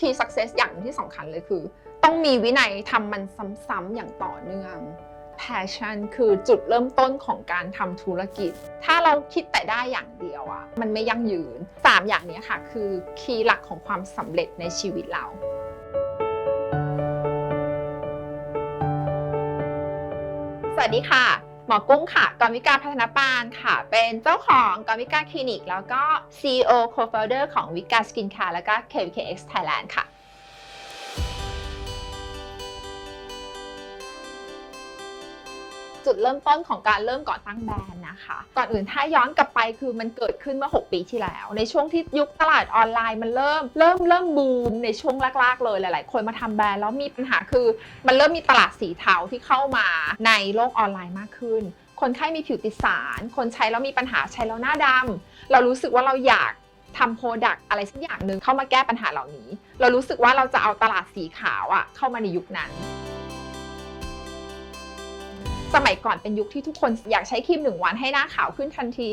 key success อย่างหนึ่งที่สำคัญเลยคือ ต้องมีวินัยทำมันซ้ำๆอย่างต่อเนื่อง passion คือจุดเริ่มต้นของการทำธุรกิจ ถ้าเราคิดแต่ได้อย่างเดียวอะมันไม่ยั่งยืน 3 อย่างนี้ค่ะคือคีย์หลักของความสำเร็จในชีวิตเราสวัสดีค่ะ หมอกุ้งค่ะกรวิการพัฒนปานค่ะ เป็นเจ้าของกรวิการคลินิก แล้วก็ CEO Co-founder ของวิกาสกินคาร์แล้วก็ KVKX Thailand ค่ะ จุดเริ่มต้นของการเริ่มก่อตั้งแบรนด์นะคะ ก่อนอื่นถ้าย้อนกลับไปคือมันเกิดขึ้นเมื่อ 6 ปีที่แล้ว ในช่วงที่ยุคตลาดออนไลน์มันเริ่มเริ่มเริ่มบูมในช่วงแรกๆเลยหลาย ๆ คนมาทำแบรนด์แล้วมีปัญหาคือ มันเริ่มมีตลาดสีเทาที่เข้ามาในโลกออนไลน์มากขึ้น คนไข้มีผิวติดสาร คนใช้แล้วมีปัญหาใช้แล้วหน้าดำเรารู้สึกว่าเราอยากทำโปรดักอะไรสักอย่างหนึ่งเข้ามาแก้ปัญหาเหล่านี้ เรารู้สึกว่าเราจะเอาตลาดสีขาวอะเข้ามาในยุคนั้น สมัยก่อนเป็นยุคที่ทุกคนอยากใช้ครีมหนึ่งวันให้หน้าขาวขึ้นทันที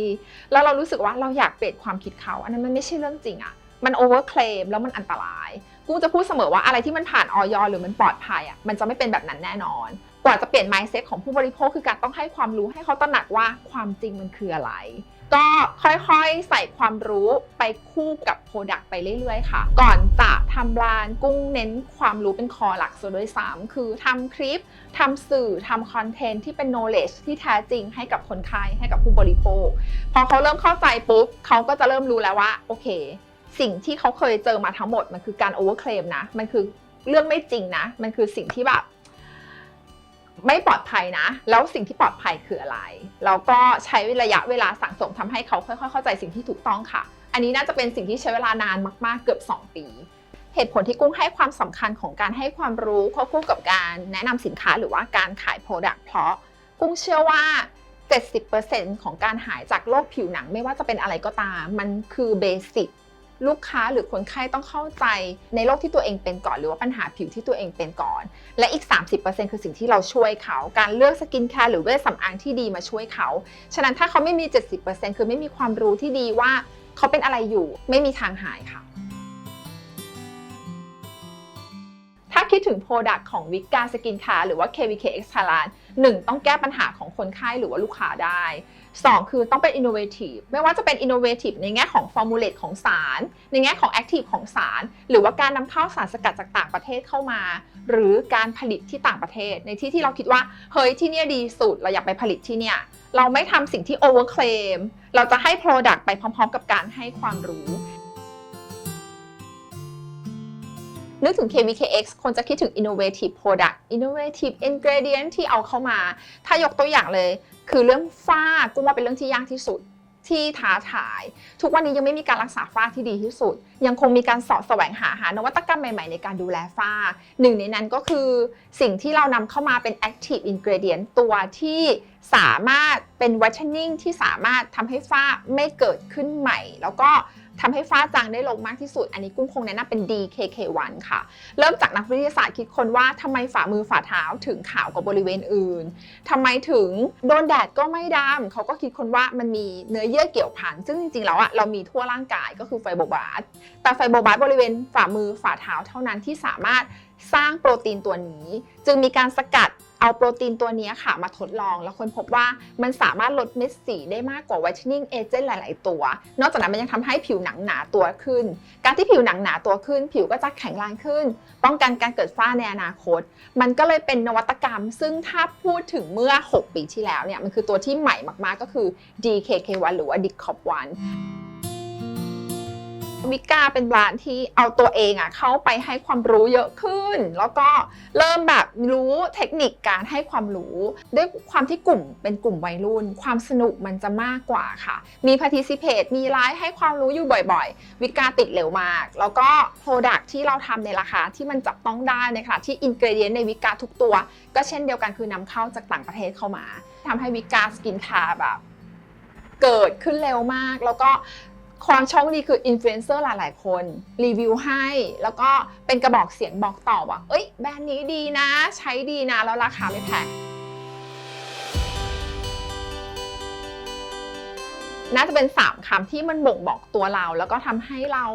แล้วเรารู้สึกว่าเราอยากเปลี่ยนความคิดเขา อันนั้นมันไม่ใช่เรื่องจริงอะมันโอเวอร์เคลมแล้วมันอันตราย กูจะพูดเสมอว่าอะไรที่มันผ่านออยหรือมันปลอดภัยอะมันจะไม่เป็นแบบนั้นแน่นอน กว่าจะเปลี่ยน mindset ของผู้บริโภคคือการต้องให้ความรู้ให้เขาตระหนักว่าความจริงมันคืออะไร ก็ค่อยๆใส่ความรู้ไปคู่กับโปรดักต์ไปเรื่อยๆ ค่ะ ก่อนจะทำร้านกุ้งเน้นความรู้เป็นคอหลักส่วนด้วยซ้ำคือทำคลิปทำสื่อทำคอนเทนต์ที่เป็น knowledge ที่แท้จริงให้กับคนไข้ให้กับผู้บริโภค พอเขาเริ่มเข้าใจปุ๊บเขาก็จะเริ่มรู้แล้วว่าโอเค สิ่งที่เขาเคยเจอมาทั้งหมดมันคือการ overclaim นะ มันคือเรื่องไม่จริงนะ มันคือสิ่งที่แบบ ไม่ปลอดภัยนะ แล้วสิ่งที่ปลอดภัยคืออะไร แล้วก็ใช้ระยะเวลาสั่งสมทำให้เขาค่อยๆ เข้าใจสิ่งที่ถูกต้องค่ะ อันนี้น่าจะเป็นสิ่งที่ใช้เวลานานมากๆ เกือบ 2 ปี เหตุผลที่กุ้งให้ความสำคัญของการให้ความรู้ควบคู่กับการแนะนำสินค้าหรือว่าการขาย Product เพราะกุ้งเชื่อว่า 70%ของการหายจากโรคผิวหนังไม่ว่าจะเป็นอะไรก็ตาม มันคือเบสิก ลูกค้าหรือคนไข้ต้องเข้าใจในโรคที่ตัวเองเป็นก่อน หรือว่าปัญหาผิวที่ตัวเองเป็นก่อน และอีก 30%คือสิ่งที่เราช่วยเขา การเลือกสกินแคร์หรือเวชสำอางที่ดีมาช่วยเขา ฉะนั้นถ้าเขาไม่มี 70%คือไม่มีความรู้ที่ดีว่าเขาเป็นอะไรอยู่ ไม่มีทางหายค่ะ คิดถึง Product ของวิกาสกินแคร์หรือว่า KVK X Thailand หนึ่งต้องแก้ปัญหาของคนไข้หรือว่าลูกค้าได้ 2 คือต้องเป็น innovative ไม่ว่าจะเป็น innovative ในแง่ของ formulate ของสาร ในแง่ของ active ของสาร หรือว่าการนำเข้าสารสกัดจากต่างประเทศเข้ามา หรือการผลิตที่ต่างประเทศ ในที่ที่เราคิดว่า เฮ้ยที่เนี่ยดีสุด เราอยากไปผลิตที่เนี่ยเราไม่ทำสิ่งที่ overclaim เราจะให้ product ไปพร้อม ๆ กับการให้ความรู้ นึกถึง KVKX คนจะคิดถึง innovative product innovative ingredient ที่เอาเข้ามา ถ้ายกตัวอย่างเลย คือเรื่องฝ้ากุ้งว่าเป็นเรื่องที่ยากที่สุดที่ท้าทาย ทุกวันนี้ยังไม่มีการรักษาฝ้าที่ดีที่สุด ยังคงมีการสาะแสวงหาหานวัตกรรมใหม่ๆ ในการดูแลฝ้า หนึ่งในนั้นก็คือสิ่งที่เรานำเข้ามาเป็น active ingredient ตัวที่สามารถเป็น whitening ที่สามารถทำให้ฝ้าไม่เกิดขึ้นใหม่ แล้วก็ ทำให้ฝ้าจางได้ลงมากที่สุด อันนี้กุ้งคงแนะนำเป็น DKK1 ค่ะ เริ่มจากนักวิทยาศาสตร์คิดคนว่าทำไมฝ่ามือฝ่าเท้าถึงขาวกว่าบริเวณอื่นทำไมถึงโดนแดดก็ไม่ดำเขาก็คิดคนว่ามันมีเนื้อเยื่อเกี่ยวพันซึ่งจริงๆแล้วอะเรามีทั่วร่างกายก็คือไฟโบบาสแต่ไฟโบบาสบริเวณฝ่ามือฝ่าเท้าเท่านั้นที่สามารถสร้างโปรตีนตัวนี้ จึงมีการสกัด เอาโปรตีนตัวนี้ค่ะมาทดลอง แล้วคนพบว่ามันสามารถลดเม็ดสีได้มากกว่า whitening agent หลาย ๆ ตัว นอกจากนั้นมันยังทำให้ผิวหนังหนาตัวขึ้น การที่ผิวหนังหนาตัวขึ้น ผิวก็จะแข็งแรงขึ้น ป้องกันการเกิดฝ้าในอนาคต มันก็เลยเป็นนวัตกรรม ซึ่งถ้าพูดถึงเมื่อ 6 ปีที่แล้วเนี่ยมันคือตัวที่ใหม่มาก ๆ ก็คือ DKK1 หรือว่า d i c o p 1 วิกาเป็นร้านที่เอาตัวเองอะเข้าไปให้ความรู้เยอะขึ้น แล้วก็เริ่มแบบรู้เทคนิคการให้ความรู้ ด้วยความที่กลุ่มเป็นกลุ่มวัยรุ่น ความสนุกมันจะมากกว่าค่ะ มี participate มีไลฟ์ให้ความรู้อยู่บ่อยๆ วิกาติดเร็วมาก แล้วก็ product ที่เราทำในราคาที่มันจับต้องได้ในขณะที่ ingredient ในวิกาทุกตัว ก็เช่นเดียวกันคือนำเข้าจากต่างประเทศเข้ามาทำให้วิกาสกินคาร์แบบเกิดขึ้นเร็วมากแล้วก็ ความโชคดีคืออินฟลูเอนเซอร์หลาย ๆ คนรีวิวให้ แล้วก็เป็นกระบอกเสียงบอกต่อว่า เอ้ยแบรนด์นี้ดีนะ ใช้ดีนะ แล้วราคาไม่แพงน่าจะเป็น 3คำที่มันบ่งบอกตัวเรา แล้วก็ทำให้เรา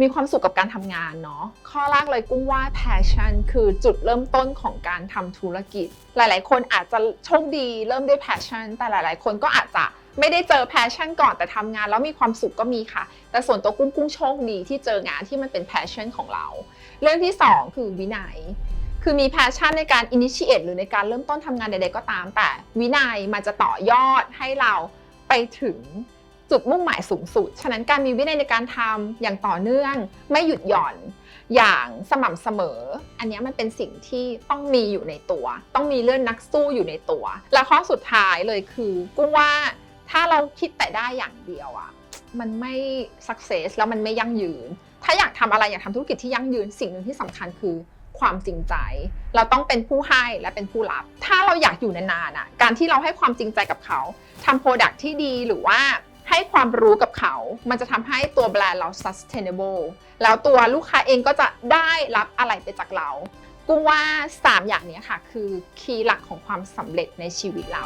มีความสุขกับการทำงานเนาะข้อแรกเลยกุ้งว่า passion คือจุดเริ่มต้นของการทำธุรกิจ หลาย ๆ คนอาจจะโชคดีเริ่มด้วย passion แต่หลาย ๆ คนก็อาจจะ ไม่ได้เจอ passion ก่อนแต่ทำงานแล้วมีความสุขก็มีค่ะ แต่ส่วนตัวกุ้งกุ้งโชคดีที่เจองานที่มันเป็น passion ของเรา เรื่องที่ 2 คือวินัยคือมี passion ในการ initiate หรือในการเริ่มต้นทำงานใดๆก็ตาม แต่วินัยมันจะต่อยอดให้เราไปถึงจุดมุ่งหมายสูงสุด ฉะนั้นการมีวินัยในการทำอย่างต่อเนื่อง ไม่หยุดหย่อน อย่างสม่ำเสมอ อันนี้มันเป็นสิ่งที่ต้องมีอยู่ในตัว ต้องมีเลื่อนนักสู้อยู่ในตัว และข้อสุดท้ายเลยคือกุ้งว่า ถ้าเราคิดแต่ได้อย่างเดียวอะมันไม่ success แล้วมันไม่ยั่งยืน ถ้าอยากทำอะไรอยากทำธุรกิจที่ยั่งยืนสิ่งหนึ่งที่สำคัญคือความจริงใจ เราต้องเป็นผู้ให้และเป็นผู้รับ ถ้าเราอยากอยู่นานๆอะการที่เราให้ความจริงใจกับเขาทำโปรดักที่ดีหรือว่าให้ความรู้กับเขา มันจะทำให้ตัวแบรนด์เรา sustainable แล้วตัวลูกค้าเองก็จะได้รับอะไรไปจากเรากุ้งว่า 3 อย่างนี้ค่ะ คือคีย์หลักของความสำเร็จในชีวิตเรา